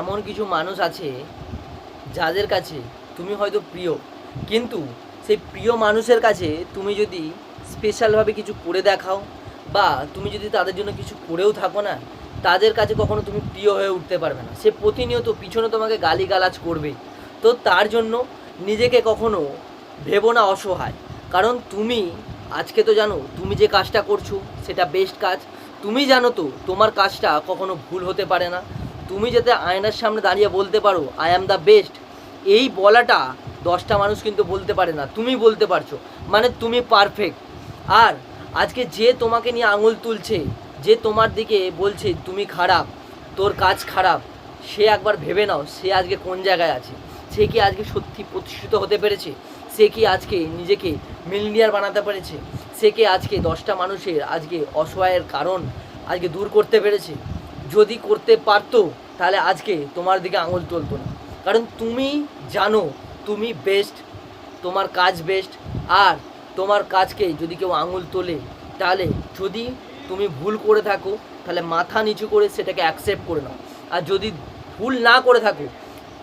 এমন কিছু মানুষ আছে যাদের কাছে তুমি হয়তো প্রিয়। কিন্তু সেই প্রিয় মানুষের কাছে তুমি যদি স্পেশালভাবে কিছু করে দেখাও বা তুমি যদি তাদের জন্য কিছু করেও থাকো না, তাদের কাছে কখনো তুমি প্রিয় হয়ে উঠতে পারবে না। সে প্রতিনিয়ত পিছনে তোমাকে গালিগালাজ করবে। তো তার জন্য নিজেকে কখনো ভেবো না অসহায়। কারণ তুমি, আজকে তো জানো, তুমি যে কাজটা করছ, সেটা বেস্ট কাজ। তুমি জানো তো, তোমার কাজটা কখনো ভুল হতে পারে না। তুমি যাতে আয়নার সামনে দাঁড়িয়ে বলতে পারো আই অ্যাম দ্য বেস্ট এই বলাটা দশটা মানুষ কিন্তু বলতে পারে না। তুমি বলতে পারছ মানে তুমি পারফেক্ট আর আজকে যে তোমাকে নিয়ে আঙুল তুলছে, যে তোমার দিকে বলছে, তুমি খারাপ, তোর কাজ খারাপ, সে একবার ভেবে নাও, সে আজকে কোন জায়গায় আছে। সে কি আজকে সত্যি প্রতিষ্ঠিত হতে পেরেছে? সে কি আজকে নিজেকে মিলিনিয়ার বানাতে পেরেছে? সে কি আজকে দশটা মানুষের আজকে অসহায়ের কারণ আজকে দূর করতে পেরেছে? যদি করতে পারতো, তাহলে আজকে তোমার দিকে আঙুল তুলতো না। কারণ তুমি জানো, তুমি বেস্ট তোমার কাজ বেস্ট আর তোমার কাজকে যদি কেউ আঙুল তোলে, তাহলে যদি তুমি ভুল করে থাকো, তাহলে মাথা নিচু করে সেটাকে অ্যাকসেপ্ট করে নাও। আর যদি ভুল না করে থাকো,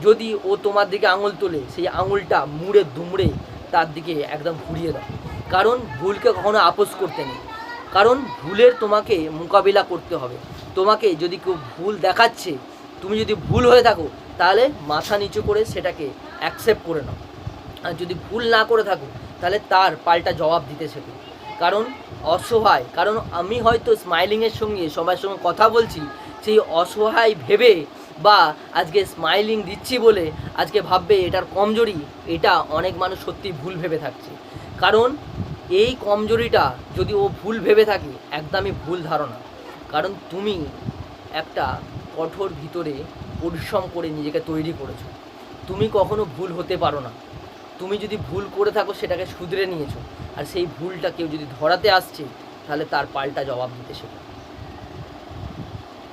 যদি ও তোমার দিকে আঙুল তোলে, সেই আঙুলটা মুড়ে দুমড়ে তার দিকে একদম ঘুরিয়ে দাও। কারণ ভুলকে কখনো আপোষ করতে নেই। কারণ ভুলের তোমাকে মোকাবিলা করতে হবে। তোমাকে যদি কেউ ভুল দেখাচ্ছে, তুমি যদি ভুল হয়ে থাকো, তাহলে মাথা নিচু করে সেটাকে অ্যাকসেপ্ট করে নাও। আর যদি ভুল না করে থাকো, তাহলে তার পাল্টা জবাব দিতে শেখো। কারণ অসহায়, কারণ আমি হয়তো স্মাইলিংয়ের সঙ্গে সবার সঙ্গে কথা বলছি, সেই অসহায় ভেবে বা আজকে স্মাইলিং দিচ্ছি বলে আজকে ভাববে এটার কমজোরি, এটা অনেক মানুষ সত্যি ভুল ভেবে থাকছে। কারণ এই কমজোরিটা যদি ও ভুল ভেবে থাকে, একদমই ভুল ধারণা। কারণ তুমি একটা কঠোর ভিতরে পরিশ্রম করে নিজেকে তৈরি করেছ। তুমি কখনো ভুল হতে পারো না। তুমি যদি ভুল করে থাকো, সেটাকে শুধরে নিয়েছো। আর সেই ভুলটা কেউ যদি ধরাতে আসছে, তাহলে তার পাল্টা জবাব দিতে শেখো।